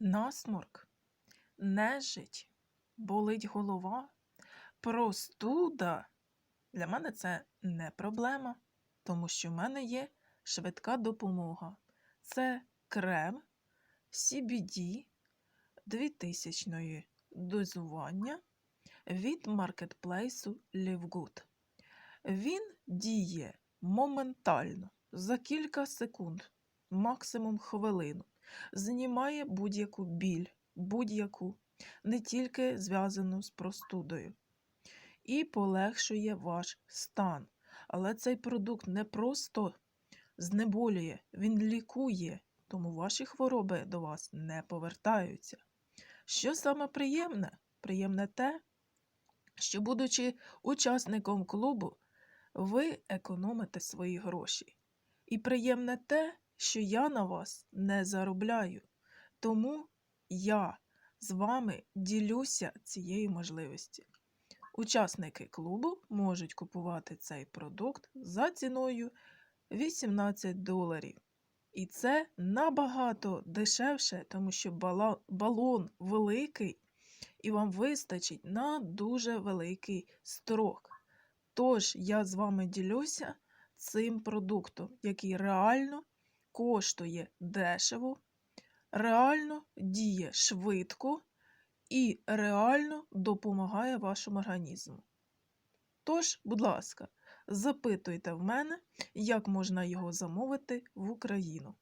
насморк, нежить, болить голова, простуда. Для мене це не проблема, тому що в мене є швидка допомога. Це крем CBD 2000 дозування від маркетплейсу LiveGood. Він діє моментально за кілька секунд, максимум хвилину. Знімає будь-яку біль, будь-яку, не тільки зв'язану з простудою, і полегшує ваш стан. Але цей продукт не просто знеболює, він лікує, тому ваші хвороби до вас не повертаються. Що саме приємне? Приємне те, що, будучи учасником клубу, ви економите свої гроші. І приємне те, що я на вас не заробляю. Тому я з вами ділюся цією можливістю. Учасники клубу можуть купувати цей продукт за ціною 18 доларів. І це набагато дешевше, тому що балон великий, і вам вистачить на дуже великий строк. Тож я з вами ділюся цим продуктом, який реально коштує дешево, реально діє швидко і реально допомагає вашому організму. Тож, будь ласка, запитуйте в мене, як можна його замовити в Україну.